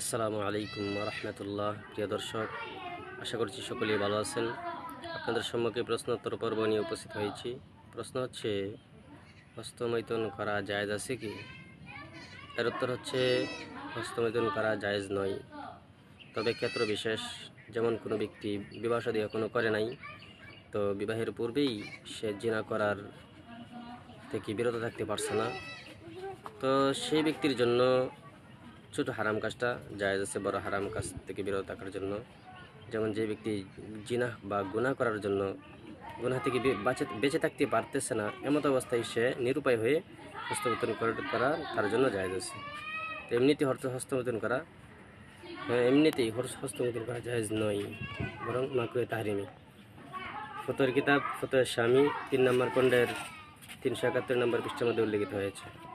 আসসালামু আলাইকুম রহমতুল্লাহ প্রিয় দর্শক, আশা করছি সকলেই ভালো আছেন। আপনাদের সম্মুখে প্রশ্নোত্তর পর্ব নিয়ে উপস্থিত হয়েছি। প্রশ্ন হচ্ছে, হস্তমৈথুন করা জায়েজ আছে কি? এর উত্তর হচ্ছে, হস্তমৈথুন করা জায়েজ নয়। তবে ক্ষেত্র বিশেষ, যেমন কোনো ব্যক্তি বিবাহ সাদী এখনও করে নাই, তো বিবাহের পূর্বেই সে জিনা করার থেকে বিরত থাকতে পারছে না। তো সেই ব্যক্তির জন্য ছোট হারাম কাজটা জায়েজ আছে বড় হারাম কাজ থেকে বিরত থাকার জন্য। যেমন যে ব্যক্তি জিনা বা গুনাহ করার জন্য গুনাহ থেকে বাঁচে বেঁচে থাকতে পারতেছে না এমত অবস্থায় সে নিরুপায় হয়ে হস্তমৈথুন করা- তার জন্য জায়েজ আছে। তো এমনিতে হস্ত হস্তমৈথুন করা হ্যাঁ, এমনিতেই হস্তমৈথুন করা জায়েজ নয় বরং মাকুয়ে তাহারিমি। ফতোর কিতাব ফতোয়ের স্বামী তিন নম্বর খণ্ডের তিনশো একাত্তর নম্বর পৃষ্ঠার মধ্যে উল্লেখিত হয়েছে।